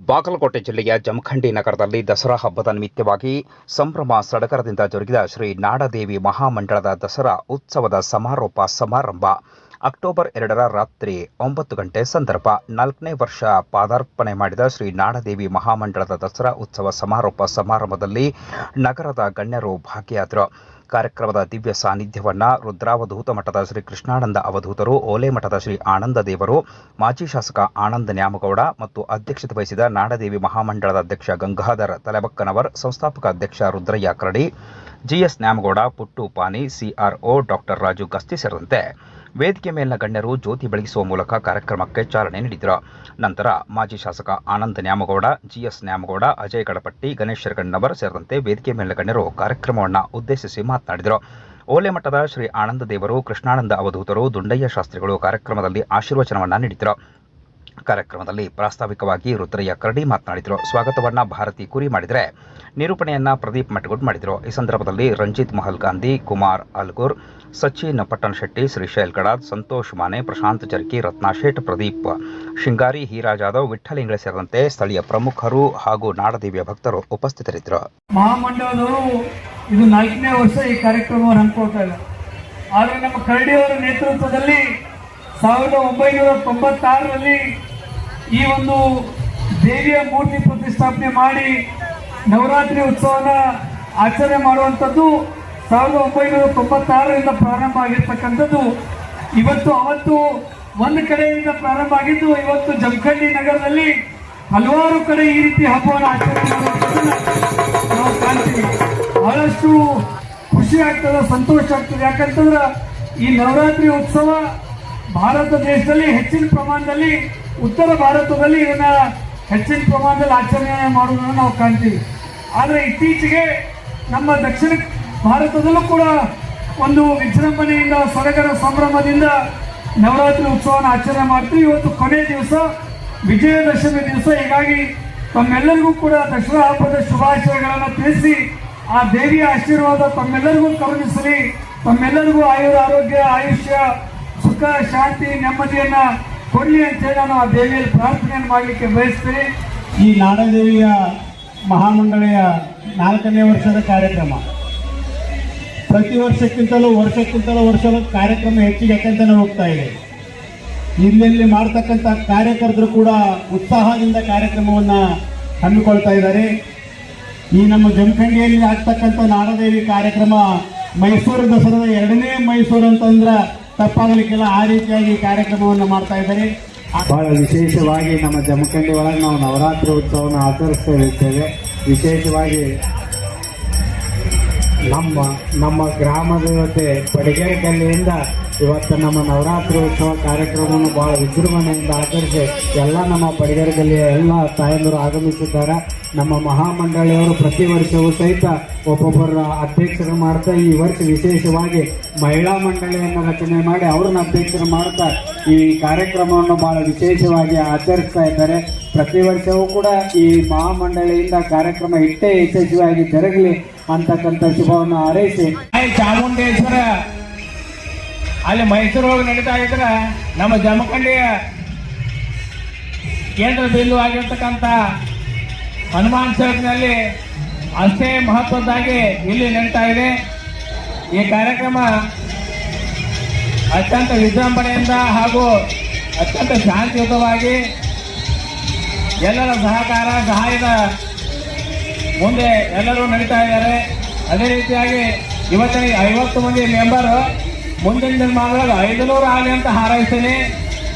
ಬಾಗಲಕೋಟೆ ಜಿಲ್ಲೆಯ ಜಮಖಂಡಿ ನಗರದಲ್ಲಿ ದಸರಾ ಹಬ್ಬದ ನಿಮಿತ್ತವಾಗಿ ಸಂಭ್ರಮ ಸಡಗರದಿಂದ ಜರುಗಿದ ಶ್ರೀ ನಾಡದೇವಿ ಮಹಾಮಂಡಳದ ದಸರಾ ಉತ್ಸವದ ಸಮಾರೋಪ ಸಮಾರಂಭ. ಅಕ್ಟೋಬರ್ ಎರಡರ ರಾತ್ರಿ ಒಂಬತ್ತು ಗಂಟೆ ಸಂದರ್ಭ ನಾಲ್ಕನೇ ವರ್ಷ ಪಾದಾರ್ಪಣೆ ಮಾಡಿದ ಶ್ರೀ ನಾಡದೇವಿ ಮಹಾಮಂಡಳದ ದಸರಾ ಉತ್ಸವ ಸಮಾರೋಪ ಸಮಾರಂಭದಲ್ಲಿ ನಗರದ ಗಣ್ಯರು ಭಾಗಿಯಾದರು. ಕಾರ್ಯಕ್ರಮದ ದಿವ್ಯ ಸಾನ್ನಿಧ್ಯವನ್ನು ರುದ್ರಾವಧೂತ ಮಠದ ಶ್ರೀ ಕೃಷ್ಣಾನಂದ ಅವಧೂತರು, ಓಲೆ ಮಠದ ಶ್ರೀ ಆನಂದ ದೇವರು, ಮಾಜಿ ಶಾಸಕ ಆನಂದ ನ್ಯಾಮಗೌಡ ಮತ್ತು ಅಧ್ಯಕ್ಷತೆ ವಹಿಸಿದ ನಾಡದೇವಿ ಮಹಾಮಂಡಳದ ಅಧ್ಯಕ್ಷ ಗಂಗಾಧರ್ ತಲೆಬಕ್ಕನವರ್, ಸಂಸ್ಥಾಪಕ ಅಧ್ಯಕ್ಷ Rudrayya Karadi GS Nyamagouda, Puttu Pani CRO doctor Raju Gasti ಸೇರಿದಂತೆ ವೇದಿಕೆ ಮೇಲಿನ ಗಣ್ಯರು ಜ್ಯೋತಿ ಬೆಳಗಿಸುವ ಮೂಲಕ ಕಾರ್ಯಕ್ರಮಕ್ಕೆ ಚಾಲನೆ ನೀಡಿದರು. ನಂತರ ಮಾಜಿ ಶಾಸಕ ಆನಂದ ನ್ಯಾಮಗೌಡ, ಜಿಎಸ್ ನ್ಯಾಮಗೌಡ, ಅಜಯ್ ಗಡಪಟ್ಟಿ ಗಣೇಶ್ ಶರಗಣ್ಣವರ್ ಸೇರಿದಂತೆ ವೇದಿಕೆ ಮೇಲಿನ ಗಣ್ಯರು ಕಾರ್ಯಕ್ರಮವನ್ನು ಉದ್ದೇಶಿಸಿ ಮಾತನಾಡಿದರು. ಓಲೆಮಠದ ಶ್ರೀ ಆನಂದ ದೇವರು, ಕೃಷ್ಣಾನಂದ ಅವಧೂತರು, ದುಂಡಯ್ಯ ಶಾಸ್ತ್ರಿಗಳು ಕಾರ್ಯಕ್ರಮದಲ್ಲಿ ಆಶೀರ್ವಚನವನ್ನು ನೀಡಿದರು ಕಾರ್ಯಕ್ರಮದಲ್ಲಿ ಪ್ರಾಸ್ತಾವಿಕವಾಗಿ ರುದ್ರಯ್ಯ ಕರಡಿ ಮಾತನಾಡಿದರು. ಸ್ವಾಗತವನ್ನ ಭಾರತಿ ಕುರಿ ಮಾಡಿದರೆ ನಿರೂಪಣೆಯನ್ನ ಪ್ರದೀಪ್ ಮಟಗುಡ್ ಮಾಡಿದರು. ಈ ಸಂದರ್ಭದಲ್ಲಿ ರಂಜಿತ್ ಮಹಲ್ ಗಾಂಧಿ, ಕುಮಾರ್ ಅಲ್ಗೂರ್ ಸಚಿನ್ ಪಟ್ಟಣಶೆಟ್ಟಿ ಶ್ರೀಶೈಲ್ ಗಡಾದ್ ಸಂತೋಷ್ ಮಾನೆ, ಪ್ರಶಾಂತ್ ಜರ್ಕಿ ರತ್ನಾಶೇಟ್ ಪ್ರದೀಪ್ ಶಿಂಗಾರಿ ಹೀರಾ ಜಾಧವ್ ವಿಠಲ್ ಇಂಗ್ಳೆ ಸೇರಿದಂತೆ ಸ್ಥಳೀಯ ಪ್ರಮುಖರು ಹಾಗೂ ನಾಡದೇವಿಯ ಭಕ್ತರು ಉಪಸ್ಥಿತರಿದ್ದರು. ಆದರೆ ನಮ್ಮ ಕರಡಿಯವರ ನೇತೃತ್ವದಲ್ಲಿ ಸಾವಿರದ ಒಂಬೈನೂರ ತೊಂಬತ್ತಾರರಲ್ಲಿ ಈ ಒಂದು ದೇವಿಯ ಮೂರ್ತಿ ಪ್ರತಿಷ್ಠಾಪನೆ ಮಾಡಿ ನವರಾತ್ರಿ ಉತ್ಸವನ ಆಚರಣೆ ಮಾಡುವಂಥದ್ದು ಸಾವಿರದ ಒಂಬೈನೂರ ತೊಂಬತ್ತಾರರಿಂದ ಪ್ರಾರಂಭ ಆಗಿರ್ತಕ್ಕಂಥದ್ದು. ಇವತ್ತು, ಅವತ್ತು ಒಂದು ಕಡೆಯಿಂದ ಪ್ರಾರಂಭ ಆಗಿದ್ದು, ಇವತ್ತು ಜಮಖಂಡಿ ನಗರದಲ್ಲಿ ಹಲವಾರು ಕಡೆ ಈ ರೀತಿ ಹಬ್ಬವನ್ನು ಆಚರಣೆ ಮಾಡುವಂಥದ್ದನ್ನು ನಾವು ಕಾಣ್ತೀವಿ. ಬಹಳಷ್ಟು ಖುಷಿ ಆಗ್ತದೆ, ಸಂತೋಷ ಆಗ್ತದೆ. ಯಾಕಂತಂದ್ರೆ ಈ ನವರಾತ್ರಿ ಉತ್ಸವ ಭಾರತ ದೇಶದಲ್ಲಿ ಹೆಚ್ಚಿನ ಪ್ರಮಾಣದಲ್ಲಿ ಉತ್ತರ ಭಾರತದಲ್ಲಿ ಇದನ್ನ ಹೆಚ್ಚಿನ ಪ್ರಮಾಣದಲ್ಲಿ ಆಚರಣೆ ಮಾಡುವುದನ್ನು ನಾವು ಕಾಣ್ತೀವಿ. ಆದರೆ ಇತ್ತೀಚೆಗೆ ನಮ್ಮ ದಕ್ಷಿಣ ಭಾರತದಲ್ಲೂ ಕೂಡ ಒಂದು ವಿಜೃಂಭಣೆಯಿಂದ ಸಡಗರ ಸಂಭ್ರಮದಿಂದ ನವರಾತ್ರಿ ಉತ್ಸವನ ಆಚರಣೆ ಮಾಡ್ತೀವಿ. ಇವತ್ತು ಕೊನೆ ದಿವಸ, ವಿಜಯದಶಮಿ ದಿವಸ. ಹೀಗಾಗಿ ತಮ್ಮೆಲ್ಲರಿಗೂ ಕೂಡ ದಸರಾ ಹಬ್ಬದ ಶುಭಾಶಯಗಳನ್ನು ತಿಳಿಸಿ, ಆ ದೇವಿಯ ಆಶೀರ್ವಾದ ತಮ್ಮೆಲ್ಲರಿಗೂ ಕರುಣಿಸಲಿ. ತಮ್ಮೆಲ್ಲರಿಗೂ ಆಯುರ ಆರೋಗ್ಯ, ಆಯುಷ್ಯ, ಸುಖ, ಶಾಂತಿ, ನೆಮ್ಮದಿಯನ್ನ ಕೊಡ್ಲಿ ಅಂತ ಹೇಳಿ ನಾನು ಆ ದೇವಿಯಲ್ಲಿ ಪ್ರಾರ್ಥನೆಯನ್ನು ಮಾಡಲಿಕ್ಕೆ ಬಯಸ್ತೀನಿ. ಈ ನಾಡದೇವಿಯ ಮಹಾಮಂಡಳಿಯ ನಾಲ್ಕನೇ ವರ್ಷದ ಕಾರ್ಯಕ್ರಮ. ಪ್ರತಿ ವರ್ಷಕ್ಕಿಂತಲೂ ವರ್ಷಕ್ಕಿಂತಲೂ ವರ್ಷದ ಕಾರ್ಯಕ್ರಮ ಹೆಚ್ಚಿಗೆ ಯಾಕಂತಾನೆ ಹೋಗ್ತಾ ಇದೆ. ಇಲ್ಲಿ ಮಾಡ್ತಕ್ಕಂಥ ಕಾರ್ಯಕರ್ತರು ಕೂಡ ಉತ್ಸಾಹದಿಂದ ಕಾರ್ಯಕ್ರಮವನ್ನು ಹಮ್ಮಿಕೊಳ್ತಾ ಇದ್ದಾರೆ. ಈ ನಮ್ಮ ಜಮಖಂಡಿಯಲ್ಲಿ ಆಗ್ತಕ್ಕಂಥ ನಾಡದೇವಿ ಕಾರ್ಯಕ್ರಮ ಮೈಸೂರು ದಸರಾದ ಎರಡನೇ ಮೈಸೂರು ಅಂತಂದ್ರೆ ತಪ್ಪಾಗಲಿಕ್ಕಿಲ್ಲ. ಆ ರೀತಿಯಾಗಿ ಕಾರ್ಯಕ್ರಮವನ್ನು ಮಾಡ್ತಾ ಇದ್ದಾರೆ. ಬಹಳ ವಿಶೇಷವಾಗಿ ನಮ್ಮ ಜಮಖಂಡಿ ಒಳಗೆ ನಾವು ನವರಾತ್ರಿ ಉತ್ಸವವನ್ನು ಆಚರಿಸ್ತಾ ಇರ್ತೇವೆ ವಿಶೇಷವಾಗಿ ನಮ್ಮ ನಮ್ಮ ಗ್ರಾಮ ದೇವತೆ ಬಡಿಗೆರೆ ಗಲ್ಲಿಯಿಂದ ಇವತ್ತು ನಮ್ಮ ನವರಾತ್ರಿ ಉತ್ಸವ ಕಾರ್ಯಕ್ರಮವನ್ನು ಭಾಳ ವಿಜೃಂಭಣೆಯಿಂದ ಆಚರಿಸಿ ಎಲ್ಲ ನಮ್ಮ ಪಡಿಗರದಲ್ಲಿ ಎಲ್ಲ ತಾಯಂದಿರು ಆಗಮಿಸಿದ್ದಾರೆ ನಮ್ಮ ಮಹಾಮಂಡಳಿಯವರು ಪ್ರತಿ ವರ್ಷವೂ ಸಹಿತ ಒಬ್ಬೊಬ್ಬರ ಅಧ್ಯಕ್ಷರು ಮಾಡ್ತಾ ಈ ವರ್ಷ ವಿಶೇಷವಾಗಿ ಮಹಿಳಾ ಮಂಡಳಿಯನ್ನು ರಚನೆ ಮಾಡಿ ಅವ್ರನ್ನ ಅಧ್ಯಕ್ಷರು ಮಾಡ್ತಾ ಈ ಕಾರ್ಯಕ್ರಮವನ್ನು ಭಾಳ ವಿಶೇಷವಾಗಿ ಆಚರಿಸ್ತಾ ಇದ್ದಾರೆ. ಪ್ರತಿ ವರ್ಷವೂ ಕೂಡ ಈ ಮಹಾಮಂಡಳಿಯಿಂದ ಕಾರ್ಯಕ್ರಮ ಇಟ್ಟೇ ಯಶಸ್ವಿಯಾಗಿ ಜರಗಲಿ ಅಂತಕ್ಕಂಥ ಶುಭವನ್ನು ಹಾರೈಸಿ. ಚಾಮುಂಡೇಶ್ವರ. ಅಲ್ಲಿ ಮೈಸೂರೊಳಗೆ ನಡೀತಾ ಇದ್ರೆ ನಮ್ಮ ಜಮಖಂಡಿಯ ಕೇಂದ್ರ ಬಿಂದು ಆಗಿರ್ತಕ್ಕಂಥ ಹನುಮಾನ್ ಚೌಕ್ನಲ್ಲಿ ಅಷ್ಟೇ ಮಹತ್ವದ್ದಾಗಿ ಇಲ್ಲಿ ನಡೀತಾ ಇದೆ. ಈ ಕಾರ್ಯಕ್ರಮ ಅತ್ಯಂತ ವಿಜೃಂಭಣೆಯಿಂದ ಹಾಗೂ ಅತ್ಯಂತ ಶಾಂತಿಯುತವಾಗಿ ಎಲ್ಲರ ಸಹಕಾರ, ಸಹಾಯದ ಮುಂದೆ ಎಲ್ಲರೂ ನಡೀತಾ ಇದ್ದಾರೆ. ಅದೇ ರೀತಿಯಾಗಿ ಇವತ್ತಿನ ಐವತ್ತು ಮಂದಿ ಮೆಂಬರು ಮುಂದಿನ ದಿನಮಾನಗಳಲ್ಲಿ ಐದುನೂರು ಆಗಲಿ ಅಂತ ಹಾರೈಸ್ತೇನೆ.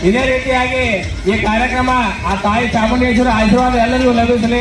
ಇದೇ ರೀತಿಯಾಗಿ ಈ ಕಾರ್ಯಕ್ರಮ ಆ ತಾಯಿ ಚಾಮುಂಡೇಶ್ವರ ಆಶೀರ್ವಾದ ಎಲ್ಲರಿಗೂ ಲಭಿಸಲಿ.